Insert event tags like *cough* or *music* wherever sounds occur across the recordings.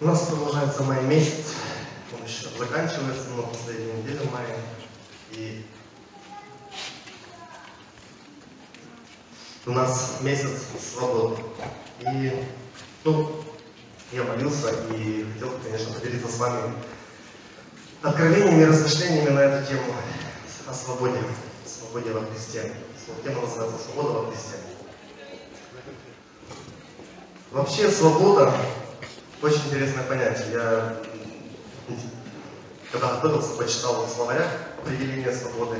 У нас продолжается май месяц, он еще заканчивается, но последняя неделя мая. И у нас месяц свободы. И, ну, я молился и хотел, конечно, поделиться с вами откровениями и размышлениями на эту тему о свободе, свободе во Христе. Тема называется «Свобода во Христе». Вообще свобода очень интересное понятие. Я когда готовился, почитал в словарях определение свободы.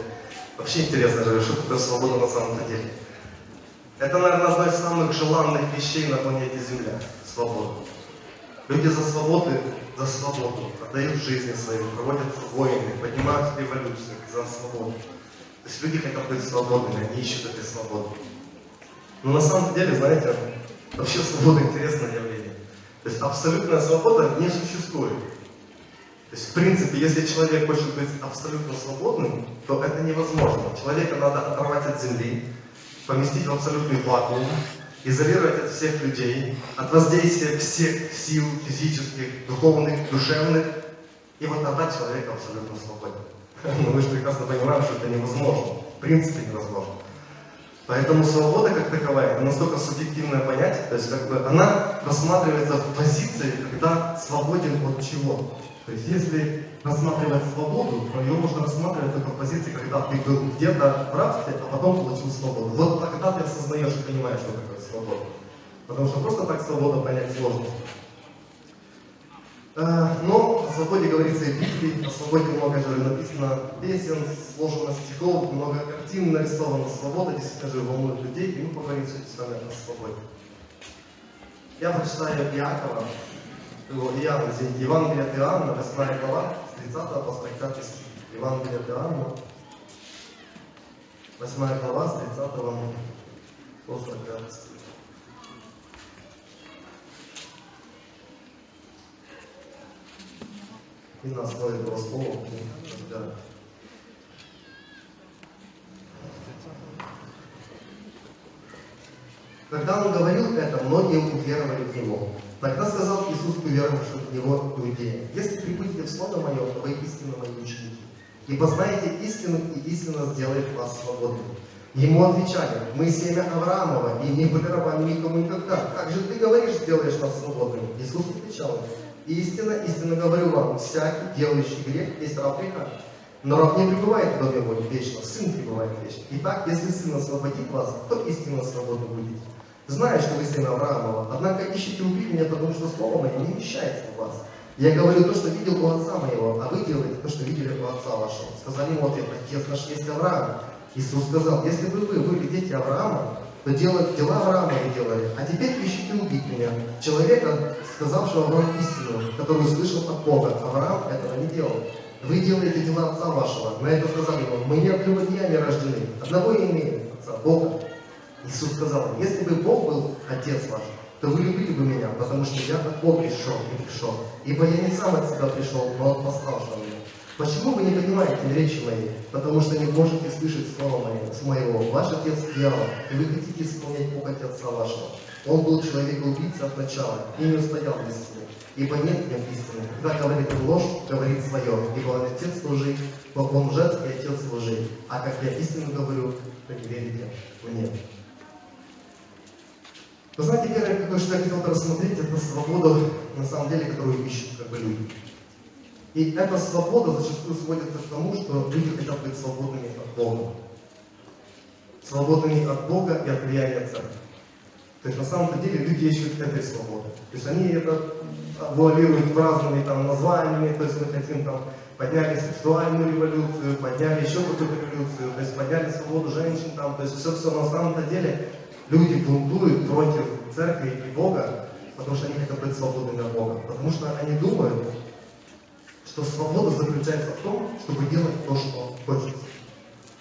Вообще интересно же, что такое свобода на самом деле. Это, наверное, одна из самых желанных вещей на планете Земля. Свобода. Люди за свободы, за свободу отдают жизни свои, проводят войны, поднимают революцию за свободу. То есть люди хотят быть свободными, они ищут этой свободы. Но на самом деле, знаете, вообще свобода интересное явление. То есть абсолютная свобода не существует. То есть, в принципе, если человек хочет быть абсолютно свободным, то это невозможно. Человека надо оторвать от земли, поместить в абсолютный вакуум, изолировать от всех людей, от воздействия всех сил физических, духовных, душевных, и вот тогда человек абсолютно свободен. *laughs* Но мы же прекрасно понимаем, что это невозможно. В принципе невозможно. Поэтому свобода как таковая, это настолько субъективное понятие, то есть как бы она рассматривается в позиции, когда свободен от чего. То есть если рассматривать свободу, то ее можно рассматривать только в позиции, когда ты был где-то в рабстве, а потом получил свободу. Вот тогда ты осознаешь и понимаешь, что такое свобода. Потому что просто так свободу понять сложно. Э, но о свободе говорится и в Библии, о свободе много же написано песен, сложено стихов, много картин нарисовано. Свобода действительно же волнует людей, и мы поговорим сегодня с вами о свободе. Я прочитаю Иакова, Иоанна, извините, Евангелие от Иоанна, 8 глава, с 30 по 45 стих. Евангелие от Иоанна, 8 глава, с 30 по 45 стих. И на основе этого слова разбирать. Когда он говорил это, многие уверовали в него. Тогда сказал Иисус уверовавшим в него иудеям, «Если прибудете в Слово Мое, то вы истинно мои ученики, и познаете истину, и истина сделает вас свободными». Ему отвечали, мы семя Авраамова, и не были никому никогда. Как же ты говоришь, сделаешь нас свободными? Иисус отвечал Истина, истинно говорю вам, всякий, делающий грех, есть раб греха. Но раб не пребывает в доме его вечно, сын пребывает вечно. Итак, если сын освободит вас, то истинно свободны будете. Знаю, что вы сын Авраамова, однако ищите убить меня, потому что слово мое не вмещается в вас. Я говорю то, что видел у отца моего, а вы делаете то, что видели у отца вашего. Сказали ему ответ, отец наш есть Авраам. Иисус сказал, если бы вы были дети Авраама, то делать дела Авраама вы делали. А теперь ищите убить меня, человека, сказавшего вам истину, которую слышал от Бога. Авраам этого не делал. Вы делаете дела отца вашего. На это сказали ему, мы не от прелюбодеяния рождены, одного имеем, отца, Бога. Иисус сказал, если бы Бог был отец ваш, то вы любили бы меня, потому что я от Бога пришел и пришел. Ибо я не сам от себя пришел, но от пославшего меня. Почему вы не понимаете речи моей? Потому что не можете слышать слова моего. Ваш отец дьявол, и вы хотите исполнять похоть отца вашего. Он был человек-убийца от начала и не устоял в истине. Ибо нет в нем истины. Когда говорит ложь, говорит свое. Ибо он отец лжи, он лжец и отец лжи. А как я истину говорю, не верите мне. Вы знаете, первое, что я хотел рассмотреть, это свободу, на самом деле, которую ищут как бы люди. И эта свобода зачастую сводится к тому, что люди хотят быть свободными от Бога. Свободными от Бога и от влияния церкви. То есть на самом деле люди ищут этой свободы. То есть они это вуалируют разными там названиями, то есть мы хотим там подняли сексуальную революцию, подняли еще какую-то революцию, то есть подняли свободу женщин там, то есть все-все на самом-то деле люди бунтуют против церкви и Бога, потому что они хотят быть свободными от Бога. Потому что они думают, что свобода заключается в том, чтобы делать то, что хочется.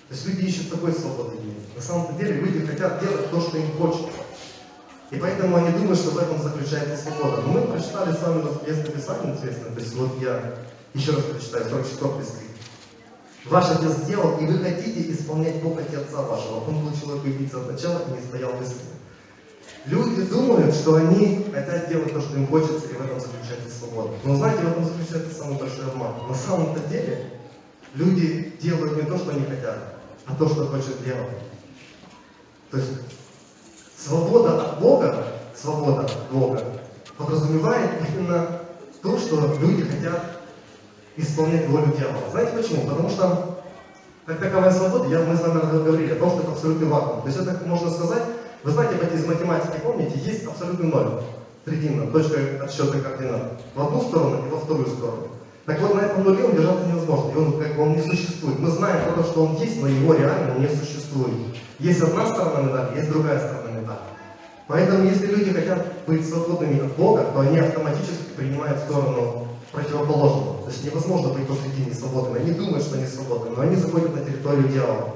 То есть люди ищут такой свободы На самом деле люди хотят делать то, что им хочется. И поэтому они думают, что в этом заключается свобода. Но мы прочитали с вами местное писание интересно. То есть вот я еще раз прочитаю, 44 стих. Ваш отец сделал, и вы хотите исполнять похоти отца вашего. Он был человек убийца от начала и не стоял в истине. Люди думают, что они хотят делать то, что им хочется, и в этом заключается свобода. Но знаете, в этом заключается самый большой обман. На самом-то деле люди делают не то, что они хотят, а то, что хочет делать. То есть свобода от Бога, свобода от Бога подразумевает именно то, что люди хотят исполнять волю дьявола. Знаете почему? Потому что как таковая свобода, я, мы с вами говорили о том, что это абсолютный вакуум. То есть это можно сказать, вы знаете, из математики, помните, есть абсолютный ноль, средина, точка отсчета координат. В одну сторону и во вторую сторону. Так вот, на этом нуле удержаться невозможно, и он, как бы, он не существует. Мы знаем только, что он есть, но его реально не существует. Есть одна сторона медали, есть другая сторона медали. Поэтому, если люди хотят быть свободными от Бога, то они автоматически принимают сторону противоположную. То есть невозможно быть посредине свободными. Они думают, что они свободны, но они заходят на территорию дьявола.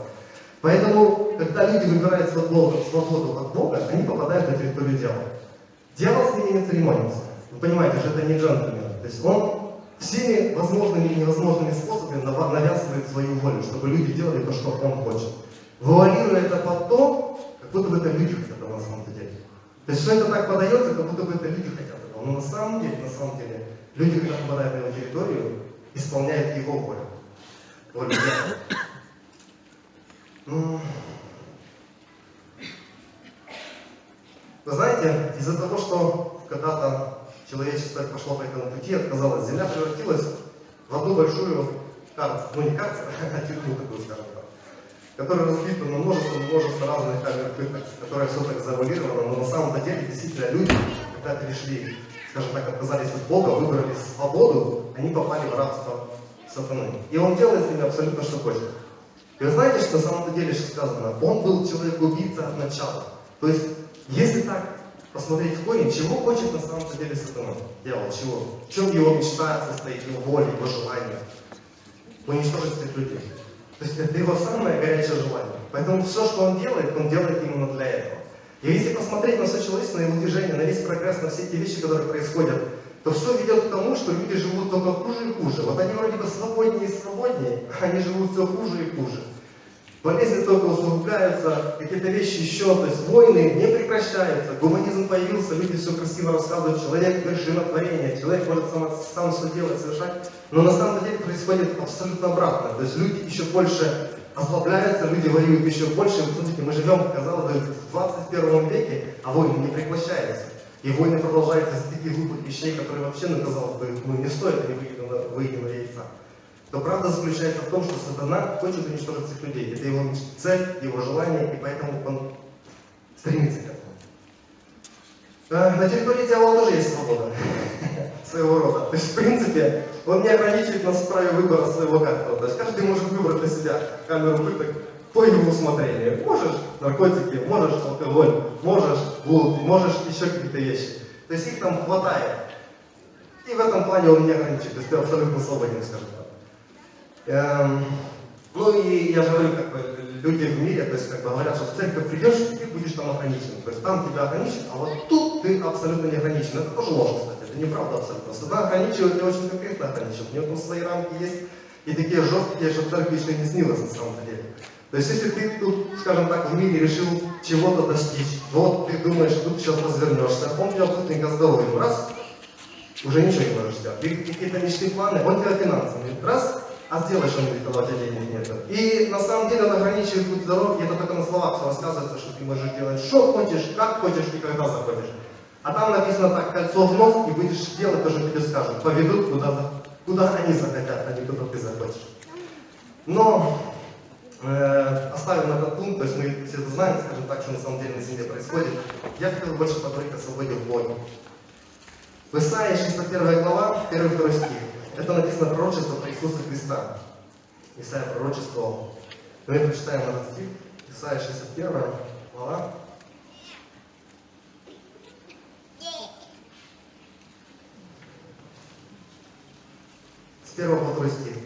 Поэтому, когда люди выбирают свободу, свободу от Бога, они попадают на территорию дьявола. Дьявол с ними не церемонился. Вы понимаете, что это не джентльмен. То есть он всеми возможными и невозможными способами навязывает свою волю, чтобы люди делали то, что он хочет. Вуалируя это под то, как будто бы это люди хотят этого на самом деле. То есть, что это так подается, как будто бы это люди хотят этого. Но на самом деле, на самом деле, люди, когда попадают на его территорию, исполняют его волю. Волю Вы знаете, из-за того, что когда-то человечество пошло по этому пути, отказалось. Земля превратилась в одну большую карту, ну не карту, а *laughs* тюрьму такую, скажем так, которая разбита на множество, множество разных камер пыток, которая все так завуалирована, но на самом деле действительно люди, когда перешли, скажем так, отказались от Бога, выбрали свободу, они попали в рабство сатаны. И он делает с ними абсолютно что хочет. И вы знаете, что на самом деле, что сказано? Он был человек-убийца от начала. То есть, если так посмотреть в корень, чего хочет на самом деле сатана, дьявол, чего? В чем его мечта состоит, его воля, его желание? Уничтожить всех людей. То есть это его самое горячее желание. Поэтому все, что он делает, он делает именно для этого. И если посмотреть на все человечество, на его движение, на весь прогресс, на все эти вещи, которые происходят, то все ведет к тому, что люди живут только хуже и хуже. Вот они вроде бы свободнее и свободнее, а *laughs* они живут все хуже и хуже. Болезни только усугубляются, какие-то вещи еще, то есть войны не прекращаются, гуманизм появился, люди все красиво рассказывают, человек вершина творения, человек может сам, сам все делать, совершать, но на самом деле происходит абсолютно обратно, то есть люди еще больше озлобляются, люди воюют еще больше, вы смотрите, мы живем, казалось бы, в 21 веке, а войны не прекращаются. И войны продолжаются из таких глупых вещей, которые вообще, ну, казалось бы, ну, не стоит, они на яйца то правда заключается в том, что сатана хочет уничтожить всех людей. Это его цель, его желание, и поэтому он стремится к этому. А, на территории дьявола тоже есть свобода *laughs* своего рода. То есть, в принципе, он не ограничивает нас в праве выбора своего картера. То есть, каждый может выбрать для себя камеру пыток по его усмотрению. Можешь наркотики, можешь алкоголь, можешь блуд, можешь еще какие-то вещи. То есть, их там хватает. И в этом плане он не ограничивает. То есть, ты абсолютно свободен, скажем так. Эм, ну и я же говорю, как бы, люди в мире, то есть как бы говорят, что в церковь придешь, ты будешь там ограничен. То есть там тебя ограничен, а вот тут ты абсолютно не ограничен. Это тоже ложь, кстати, это неправда абсолютно. Сатана ограничивает и очень конкретно ограничивает. У него там свои рамки есть, и такие жесткие, что церкви еще не снилось на самом деле. То есть если ты тут, скажем так, в мире решил чего-то достичь, вот ты думаешь, тут сейчас развернешься, он тебя быстренько здоровым, раз, уже ничего не можешь сделать. Какие-то мечты, планы, он тебя финансами, раз, а сделай что-нибудь, когда у тебя нет. И на самом деле он ограничивает путь здоровья, это только на словах все рассказывается, что ты можешь делать что хочешь, как хочешь и когда захочешь. А там написано так, кольцо в нос, и будешь делать то, что тебе скажут. Поведут куда, куда они захотят, а не куда ты захочешь. Но оставим этот пункт, то есть мы все это знаем, скажем так, что на самом деле на земле происходит. Я хотел больше поговорить о свободе в Боге. В Исаии 61 глава, 1-2 стих. Это написано пророчество про Иисуса Христа. Исайя пророчествовал. Давайте прочитаем этот стих. Исайя 61 глава. С 1 по 2 стих.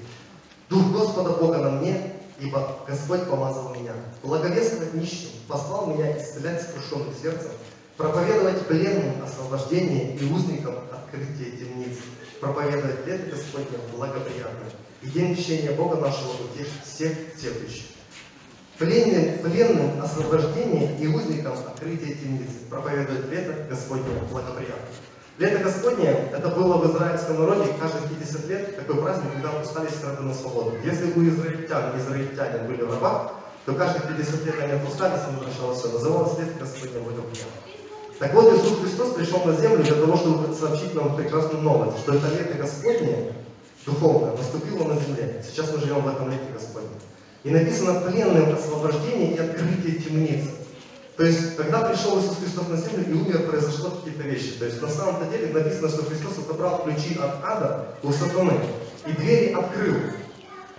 Дух Господа Бога на мне, ибо Господь помазал меня. Благовествовать нищим, послал меня исцелять сокрушенных сердцем, проповедовать пленным освобождение и узникам открытие темниц проповедовать лето Господне благоприятно, и день мщения Бога нашего утешит всех терпящих. Пленным, пленным освобождение и узникам открытие темницы. Проповедует лето Господне благоприятно. Лето Господне это было в израильском народе каждые 50 лет такой праздник, когда отпускались сироты на свободу. Если у израильтян, израильтяне были в то каждые 50 лет они отпускались, он возвращался. Называлось лето Господне благоприятно. Так вот, Иисус Христос пришел на землю для того, чтобы сообщить нам прекрасную новость, что это лето Господне, духовное, наступило на земле. Сейчас мы живем в этом лете Господне. И написано пленным освобождение и открытие темницы. То есть, когда пришел Иисус Христос на землю и умер, произошло какие-то вещи. То есть, на самом-то деле написано, что Христос отобрал ключи от ада у сатаны и двери открыл.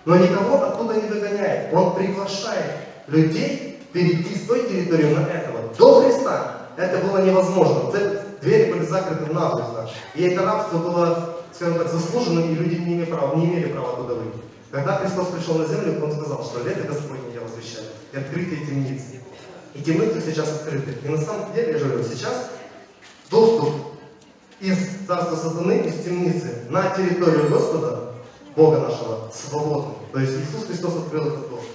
Но никого оттуда не выгоняет. Он приглашает людей перейти с той территории на этого. До Христа это было невозможно. Двери были закрыты наглухо. И это рабство было, скажем так, заслуженным, и люди не имели права, не имели права туда выйти. Когда Христос пришел на землю, Он сказал, что лето Господне я возвещаю, и открытие темницы. И темницы сейчас открыты. И на самом деле, я говорю, сейчас доступ из царства сатаны, из темницы, на территорию Господа, Бога нашего, свободный. То есть Иисус Христос открыл этот доступ.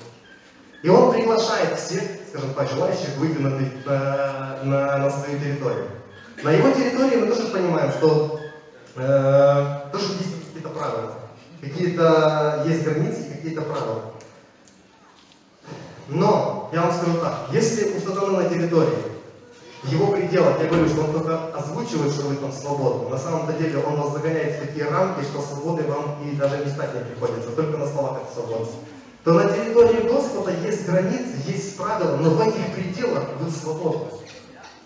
И Он приглашает всех, скажем так, желающих выйти на, на, на, на свою территорию. На его территории мы тоже понимаем, что э, тоже есть какие-то правила. Какие-то есть границы, какие-то правила. Но, я вам скажу так, если у на территории, в его пределах, я говорю, что он только озвучивает, что вы там свободны, на самом-то деле он вас загоняет в такие рамки, что свободы вам и даже мечтать не приходится, только на словах это свобода. То на территории Господа есть границы, есть правила, но в этих пределах вы свободны.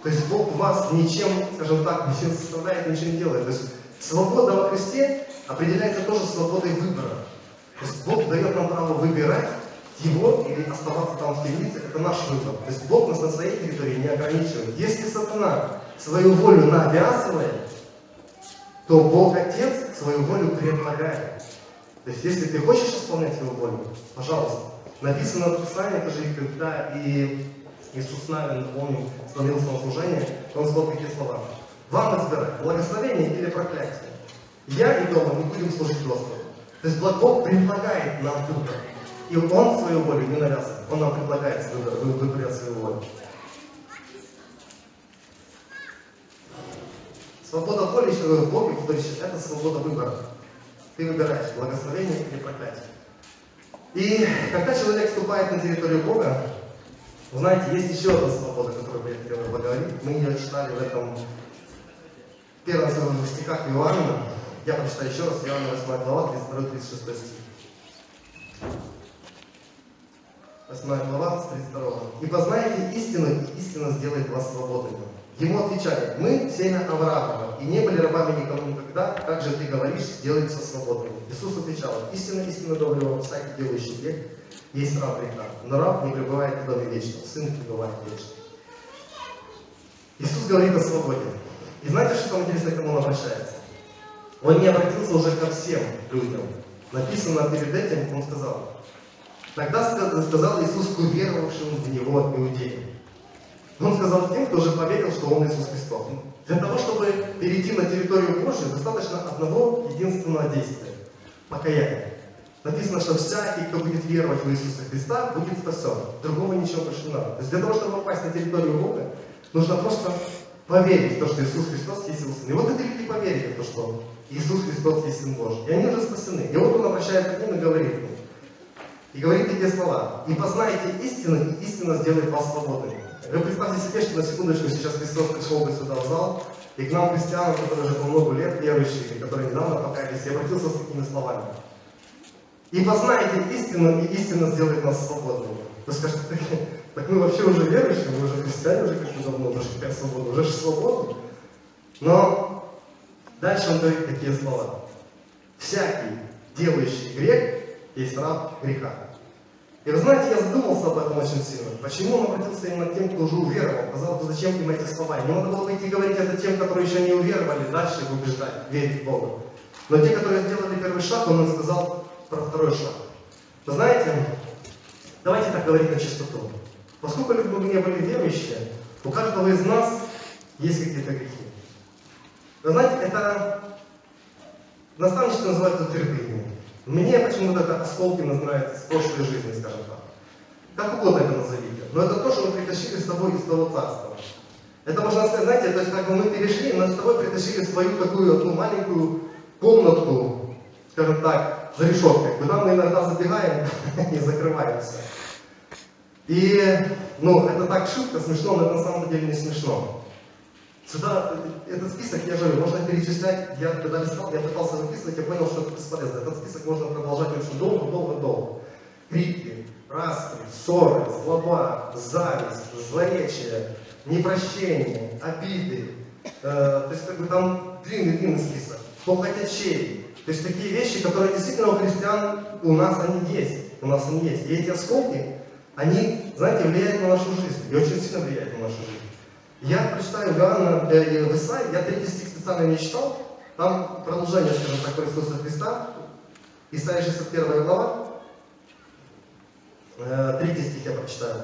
То есть Бог вас ничем, скажем так, ничем составляет, ничем не делает. То есть свобода во Христе определяется тоже свободой выбора. То есть Бог дает нам право выбирать, его или оставаться там в темнице, это наш выбор. То есть Бог нас на своей территории не ограничивает. Если сатана свою волю навязывает, то Бог Отец свою волю предлагает. То есть если ты хочешь исполнять свою волю, пожалуйста. Написано в Писании, это же и когда и Иисус Навин, помню, становился на служение, он сказал такие слова. Вам избирать, благословение или проклятие. Я и дома не будем служить Господу. То есть Бог предлагает нам выбор. И Он свою волю не навязывает. Он нам предлагает выбрать свою волю. Свобода воли в Боге, это свобода выбора. Ты выбираешь благословение или проклятие. И когда человек вступает на территорию Бога, вы знаете, есть еще одна свобода, которую я хотел поговорить. Мы ее читали в этом первом стихах Иоанна. Я прочитаю еще раз, Иоанна 8 глава, 32-36 стих. 8 глава, с 32. «И познаете истину, и истина сделает вас свободными». Ему отвечали, мы семя Авраама, и не были рабами никому никогда, как же ты говоришь, сделаются свободными. Иисус отвечал, истина, истина говорю вам, всякий делающий грех, есть раб греха, но раб не пребывает в доме вечном, сын пребывает вечно. Иисус говорит о свободе. И знаете, что самое интересное, к кому он обращается? Он не обратился уже ко всем людям. Написано перед этим, он сказал, Тогда сказал Иисус к уверовавшим в Него иудеям. Он сказал тем, кто уже поверил, что Он Иисус Христос. Для того, чтобы перейти на территорию Божию, достаточно одного единственного действия – покаяния. Написано, что всякий, кто будет веровать в Иисуса Христа, будет спасен. Другого ничего больше не надо. То есть для того, чтобы попасть на территорию Бога, нужно просто поверить в то, что Иисус Христос есть Сын. И вот эти люди поверили в то, что Иисус Христос есть Сын Божий. И они уже спасены. И вот Он обращается к ним и говорит им, и говорит такие слова. «И познаете истину, и истина сделает вас свободными». Вы представьте себе, что на секундочку сейчас Христос пришел бы сюда в зал, и к нам, христианам, которые уже по много лет верующие, которые недавно покаялись, и обратился с такими словами. «И познаете истину, и истина сделает нас свободными». Вы скажете, так мы вообще уже верующие, мы уже христиане уже как-то давно, уже какая свобода, уже же свободны. Но дальше он говорит такие слова. «Всякий, делающий грех, есть раб греха». И вы знаете, я задумался об этом очень сильно. Почему он обратился именно к тем, кто уже уверовал? Казалось бы, зачем им эти слова? Не надо было идти говорить это тем, которые еще не уверовали, дальше их убеждать, верить в Бога. Но те, которые сделали первый шаг, он им сказал про второй шаг. Вы знаете, давайте так говорить на чистоту. Поскольку бы мы не были верующие, у каждого из нас есть какие-то грехи. Вы знаете, это наставничество называется терпением. Мне почему-то это осколки нравится с прошлой жизни, скажем так. как угодно это назовите. Но это то, что мы притащили с собой из того царства. Это можно сказать, знаете, то есть как бы мы перешли, но с собой притащили свою такую одну маленькую комнатку, скажем так, за решеткой, куда мы иногда забегаем *laughs* и закрываемся. И, ну, это так шутка, смешно, но это на самом деле не смешно. Сюда, этот список, я же можно перечислять, я когда листал, я пытался записывать, я понял, что это бесполезно. Этот список можно продолжать очень долго, долго, долго. Крики, распри, ссоры, злоба, зависть, злоречие, непрощение, обиды. Э, то есть как бы там длинный-длинный список. Похотячей. То есть такие вещи, которые действительно у христиан, у нас они есть. У нас они есть. И эти осколки, они, знаете, влияют на нашу жизнь. И очень сильно влияют на нашу жизнь. Я прочитаю Иоанна э, в Исаии, я третий стих специально не читал, там продолжение, скажем так, про Иисуса Христа. Исаия 61 глава, э, третий стих я прочитаю.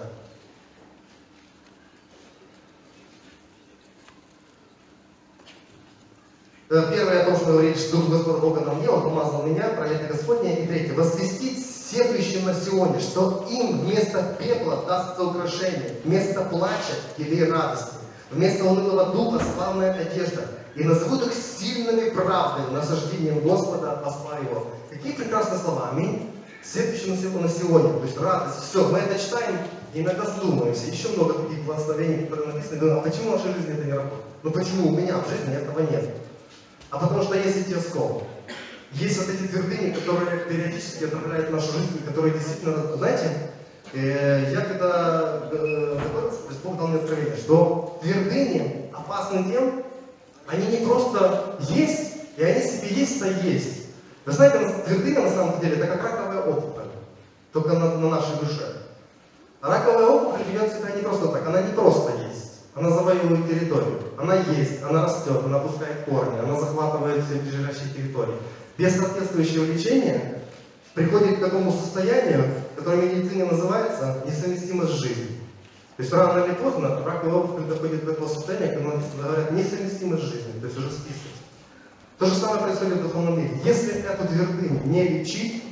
Э, первое о том, что говорит, что Дух Господа Бога на мне, Он помазал меня, пролетный Господня. И третье, возвестить сетующим на Сионе, что им вместо пепла дастся украшение, вместо плача или радости. Вместо унылого духа славная одежда. И назовут их сильными правдами, насаждением Господа посла его. Какие прекрасные слова. Аминь. Следующее на сегодня, то есть радость. Все, мы это читаем и иногда задумываемся. Еще много таких благословений, которые написаны. Думаю, а почему в нашей жизни это не работает? Ну почему у меня в жизни этого нет? А потому что есть эти осколки. Есть вот эти твердыни, которые периодически отравляют нашу жизнь, которые действительно, знаете, Э, я когда э, готовился, Бог дал мне откровение, что твердыни опасны тем, они не просто есть, и они себе есть, а есть. Вы знаете, твердыня на самом деле это как раковая опухоль, только на, на нашей душе. Раковая опухоль ведет себя не просто так, она не просто есть. Она завоевывает территорию. Она есть, она растет, она пускает корни, она захватывает все ближайшие территории. Без соответствующего лечения приходит к такому состоянию, которое в медицине называется несовместимость с жизнью. То есть рано или поздно раковая опухоль доходит до такого состояния, когда говорят несовместимость с жизнью, то есть уже списывать. То же самое происходит в духовном мире. Если эту твердыню не лечить,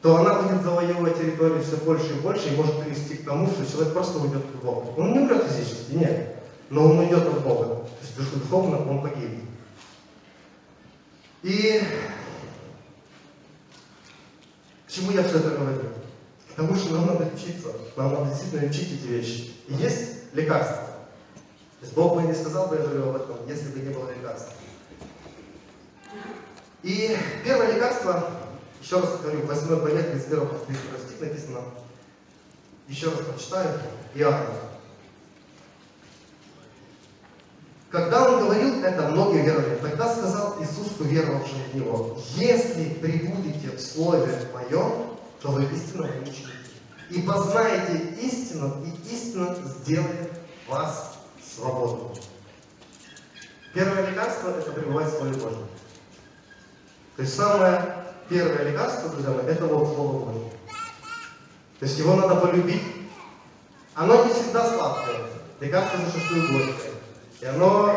то она будет завоевывать территорию все больше и больше и может привести к тому, что человек просто уйдет к Богу. Он не умрет физически, нет, но он уйдет от Бога. То есть духовно он погибнет. И к чему я все это говорю? К тому, что нам надо учиться, нам надо действительно учить эти вещи. И есть лекарства. То есть Бог бы не сказал бы, я говорю об этом, если бы не было лекарства. И первое лекарство, еще раз говорю, 8 главе 31 стих написано, еще раз прочитаю, Иоанна. Когда он говорил это, многие веровали. Тогда сказал Иисус, уверовавшим в Него, если прибудете в Слове Моем, то вы истинно ученики. И познаете истину, и истина сделает вас свободным. Первое лекарство – это пребывать в Слове Божьем. То есть самое первое лекарство, друзья мои, это вот Слово Божье. То есть его надо полюбить. Оно не всегда сладкое. Лекарство зачастую горькое. И оно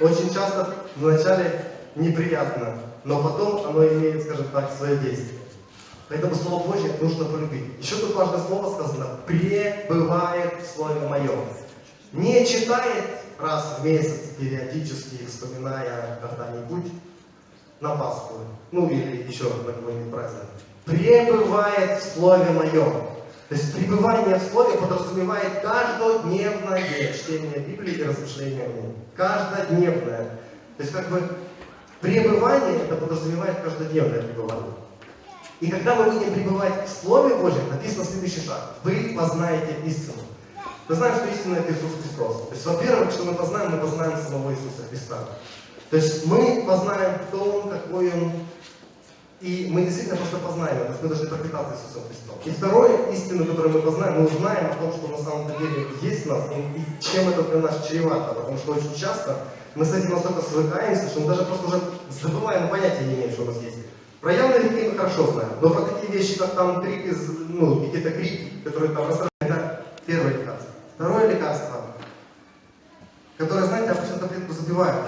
очень часто вначале неприятно, но потом оно имеет, скажем так, свое действие. Поэтому Слово Божье нужно полюбить. Еще тут важное слово сказано, пребывает в Слове Моем. Не читает раз в месяц периодически, вспоминая когда-нибудь на Пасху, ну или еще на какой-нибудь праздник. Пребывает в Слове Моем. То есть пребывание в Слове подразумевает каждодневное чтение Библии и размышления о ней. Каждодневное. То есть как бы пребывание это подразумевает каждодневное пребывание. И когда мы будем пребывать в Слове Божьем, написано следующий шаг. Вы познаете истину. Мы знаем, что истина это Иисус Христос. То есть, во-первых, что мы познаем, мы познаем самого Иисуса Христа. То есть мы познаем, кто Он, какой Он, и мы действительно просто познаем это, мы должны пропитаться Иисусом Христом. И второе, истину, которую мы познаем, мы узнаем о том, что на самом деле есть в нас, и, чем это для нас чревато. Потому что очень часто мы с этим настолько свыкаемся, что мы даже просто уже забываем, понятия не имеем, что у нас есть. Про явные грехи мы хорошо знаем, но про такие вещи, как там крик из, ну, какие-то крики, которые там рассказывают, это первое лекарство. Второе лекарство, которое, знаете, обычно таблетку забивают.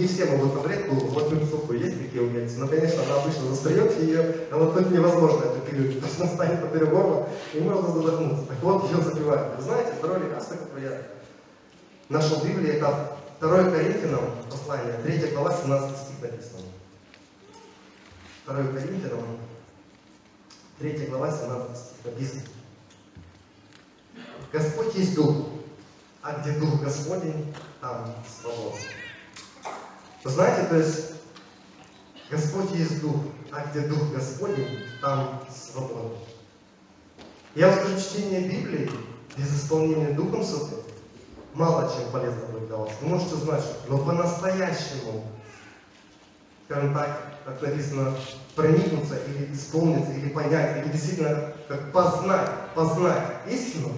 Не все могут таблетку, вот в сухую есть такие у меня молиться. Но, конечно, она обычно застает ее, а вот тут невозможно это период. То есть она станет поперек горла, и можно задохнуться. Так вот, ее запивают. Вы знаете, второе лекарство, которое я нашел в Библии, это 2 Коринфянам послание, 3 глава, 17 стих написано. 2 Коринфянам, 3 глава, 17 стих написано. Господь есть Дух, а где Дух Господень, там свобода. Знаете, то есть Господь есть Дух, а где Дух Господень, там свобода. Я скажу, чтение Библии без исполнения Духом Святым мало чем полезно будет для вас. Вы можете знать, но по-настоящему, скажем так, как написано, проникнуться или исполниться, или понять, или действительно как познать, познать истину,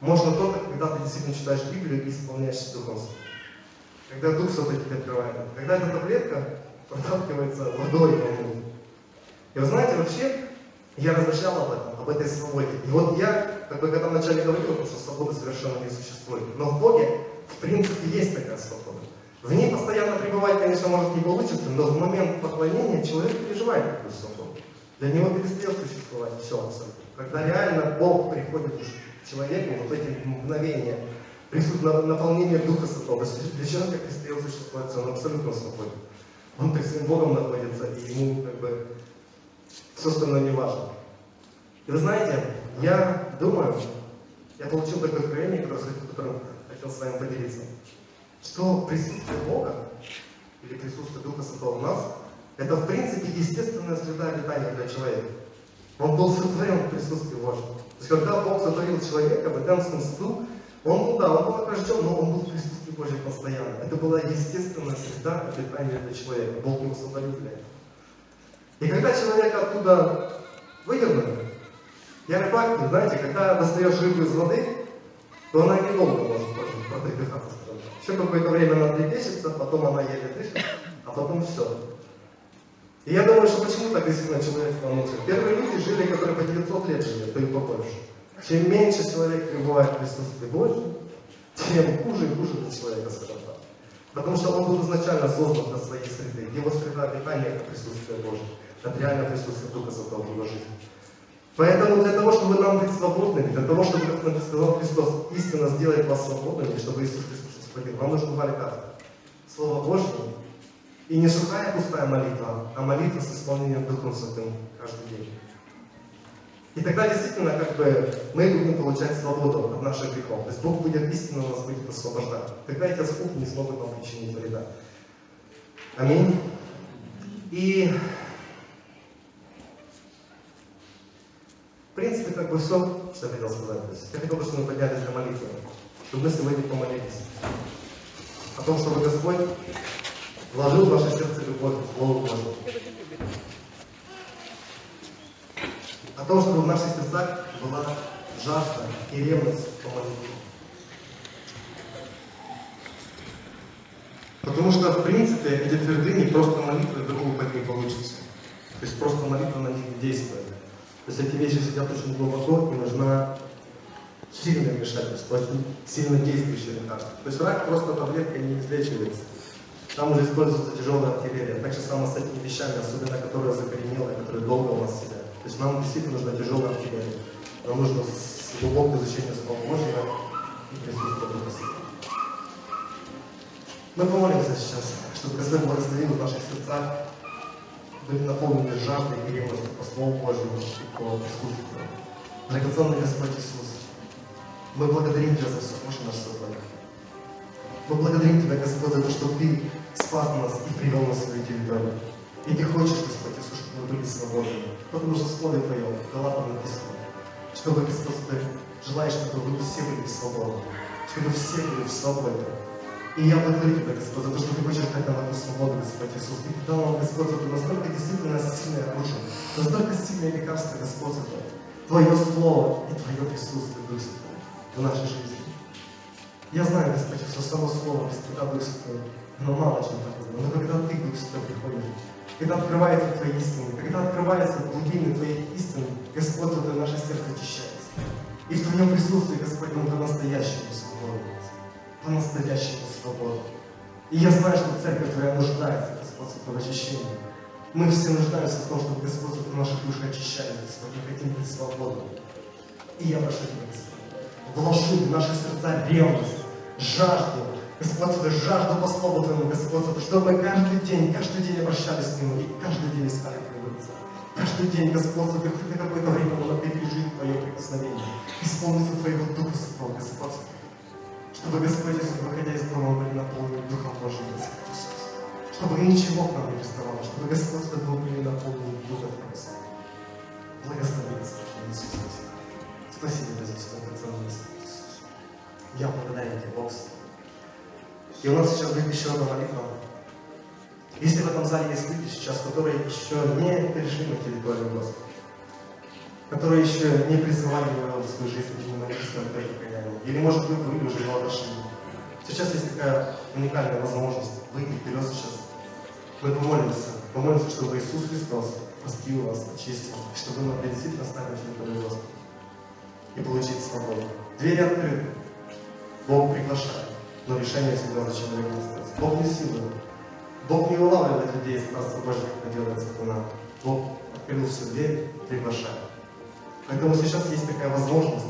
можно только, когда ты действительно читаешь Библию и исполняешь Духом Святым. Когда Дух тебя открывает. Когда эта таблетка проталкивается водой волну. И вы знаете, вообще, я размышлял об этом, об этой свободе. И вот я, как бы когда вначале говорил, что свободы совершенно не существует. Но в Боге, в принципе, есть такая свобода. В ней постоянно пребывать, конечно, может не получиться, но в момент поклонения человек переживает такую свободу. Для него перестает существовать все абсолютно. Когда реально Бог приходит к человеку, вот эти мгновения, присутствие наполнения Духа Святого. Для человека перестает существовать, он абсолютно свободен. Он перед своим Богом находится, и ему как бы все остальное не важно. И вы знаете, я думаю, я получил такое откровение, которым хотел с вами поделиться, что присутствие Бога или присутствие Духа Святого в нас, это в принципе естественная среда обитания для человека. Он был сотворен в присутствии Божьем. То есть когда Бог сотворил человека в Эдемском саду, он да, он был рожден, но он был в присутствии Божьем постоянно. Это была естественная среда обитания для человека. Бог его сотворил. И когда человека оттуда выдернули, я рыбак, знаете, когда достаешь рыбу из воды, то она недолго может продвигаться. Еще какое-то время она трепещется, потом она еле дышит, а потом все. И я думаю, что почему так действительно человек становится. Первые люди жили, которые по 900 лет жили, то и побольше. Чем меньше человек пребывает в присутствии Божьем, тем хуже и хуже для человека, так. Потому что он был изначально создан для своей среды. Его среда обитания – это присутствие Божье это реально присутствие Духа Святого в его жизни. Поэтому для того, чтобы нам быть свободными, для того, чтобы, как сказал Христос, истина сделает вас свободными, чтобы Иисус Христос освободил, вам нужно два лекарства. Слово Божье и не сухая пустая молитва, а молитва с исполнением Духом Святым каждый день. И тогда действительно как бы мы будем получать свободу от наших грехов. То есть Бог будет истинно нас будет освобождать. Тогда эти скуки не смогут нам причинить вреда. Аминь. И В принципе, как бы все, что я хотел сказать. Есть, я хотел бы, чтобы мы поднялись для молитвы, чтобы мы сегодня помолились о том, чтобы Господь вложил в ваше сердце любовь к Слову Божьему. О том, чтобы в наших сердцах была жажда и ревность по молитве. Потому что, в принципе, эти твердыни просто молитвы другого не получится. То есть просто молитва на них действует. То есть эти вещи сидят очень глубоко, и нужна сильное вмешательство, очень сильно действующее лекарство. То есть рак просто таблеткой не излечивается. Там уже используется тяжелая артиллерия. Так же самое с этими вещами, особенно которые закоренелые, которые долго у нас сидят. То есть нам действительно нужна тяжелая артиллерия. Нам нужно глубокое изучение Божьего и присутствие Святого. Мы помолимся сейчас, чтобы Господь благословил в наших сердцах были наполнены жаждой и ревностью по Слову Божьему и по присутствию. Драгоценный Господь Иисус, мы благодарим Тебя за все, Боже наш Создатель. Мы благодарим Тебя, Господь, за то, что Ты спас нас и привел нас в свою территорию. И Ты хочешь, Господь Иисус, мы были свободными. Потому что Слове Твоем, Галатам написано, чтобы, Ты желаешь, чтобы вы все были свободны, чтобы все были в свободе. И я благодарю Тебя, Господь, за то, что Ты хочешь дать нам эту свободу, Господь Иисус. Ты дал нам, Господь, это настолько действительно сильное оружие, настолько сильное лекарство, Господь, это Твое Слово и Твое присутствие, Дух Святой, в нашей жизни. Я знаю, Господь Иисус, само Слово, когда Дух Святой, но мало чем такое. Но когда Ты, Дух Святой, приходишь, когда открываются Твои истины, когда открываются глубины Твоих истин, Господь, это наше сердце очищается. И в Твоем присутствии, Господь, мы по-настоящему свободны по-настоящему свободу. И я знаю, что церковь твоя нуждается, Господь, в очищении. Мы все нуждаемся в том, чтобы Господь в наших душах очищали, Господь. Мы хотим быть свободными. И я прошу Тебя, Господь, вложи в наши сердца ревность, жажду, Господь, эту жажду по Слову Твоему, Господь, чтобы мы каждый день, каждый день обращались к Нему и каждый день искали Твоего лица. Каждый день, Господь, ты хоть на какое-то время было пережить Твое прикосновение, исполниться Твоего Духа Святого, Господь. Чтобы, Господь, если выходя из дома, были наполнены Духом Божьим, Господь Иисус. Чтобы ничего к нам не приставало, чтобы, Господь, Дух были наполнены Духом Твоим. Благослови, Господь, Иисус Христос. Спасибо за Иисус. Я благодарен Тебе, Бог. И нас сейчас будет еще одна молитва. Если в этом зале есть люди сейчас, которые еще не перешли на территорию Господа, которые еще не призывали Его в свою жизнь, не покаяние, или, может быть, вы уже его отошли. Сейчас есть такая уникальная возможность выйти вперед сейчас. Мы помолимся, помолимся, чтобы Иисус Христос простил вас, очистил, чтобы вы могли действительно стать территорию Господа и получить свободу. Двери открыты. Бог приглашает, но решение всегда за человеком остается. Бог не силует. Бог не вылавливает людей из Царства Божьего, как делает сатана. Бог открыл всю дверь, приглашает. Поэтому сейчас есть такая возможность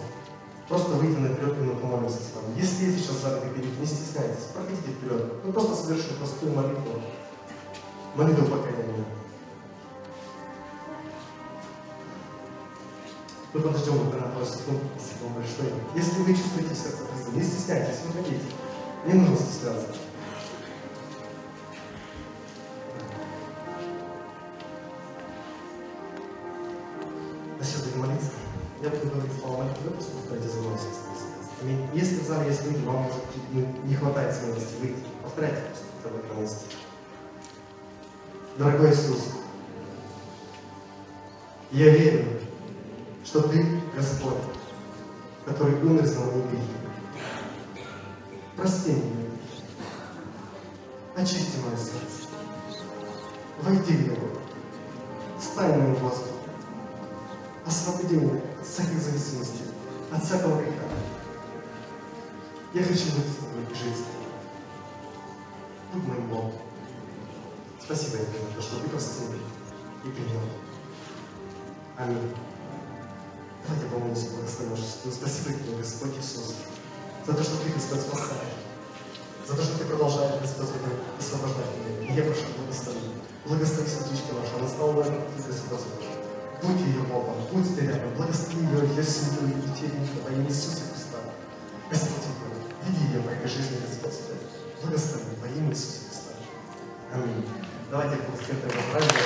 просто выйти наперед и мы помолимся с вами. Если есть сейчас за перед, не стесняйтесь, проходите вперед. Мы просто совершим простую молитву. Молитву покаяния. Мы подождем вот на пару секунд, вам большое. Если вы чувствуете сердце не стесняйтесь, выходите. Не нужно стесняться. Насчет будем молиться. Я буду говорить слова молитвы, вы повторяйте за мной, Аминь. Если в зале есть люди, вам может не хватает смелости выйти. Повторяйте просто в этом месте. Дорогой Иисус, я верю, что Ты Господь, который умер за мои грехи. Прости меня. Очисти мое сердце. Войди в него. Стань моим Господом. Освободи меня от всяких зависимостей, от всякого греха. Я хочу быть с тобой тобой. Будь моим Богом. Спасибо тебе за то, что ты простил и принял. Аминь. Давайте помолимся, благослови нашу святую. Спасибо тебе, Господь Иисус, за то, что ты, Господь, спасаешь. За то, что ты продолжаешь, Господь, освобождать меня. И я прошу благослови. Благослови сестричку нашу. Она стала моей Господь. Будь ее Богом, будь ты рядом. Благослови ее, ее семью и детей во имя Иисуса Христа. Господь ее, веди ее в этой жизни, Господь. Благослови во имя Иисуса Христа. Аминь. Давайте благословим его праздник.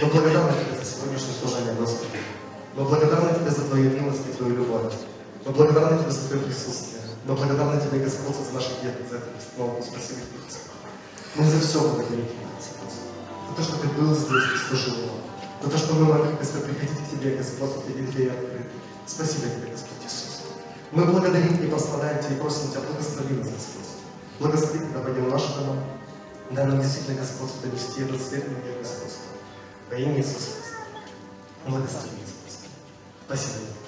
Мы благодарны Тебе за сегодняшнее служение, Господи. Мы благодарны Тебе за Твою милость и Твою любовь. Мы благодарны Тебе за Твое присутствие. Мы благодарны Тебе, Господь, за наших деток, за эту постановку. Спасибо Тебе. Мы за все благодарим Тебя, Господь. За то, что Ты был здесь и служил нам. За то, что мы могли, Господь, приходить к Тебе, Господь, и двери открыты. Спасибо Тебе, Господь Иисус. Мы благодарим и прославляем Тебя и просим Тебя, благослови нас, Господь. Благослови, когда пойдем в наши дома. Дай нам действительно, Господь, донести этот свет мир, Господь. Во имя Иисуса Христа. Благослови нас, Господь. Спасибо.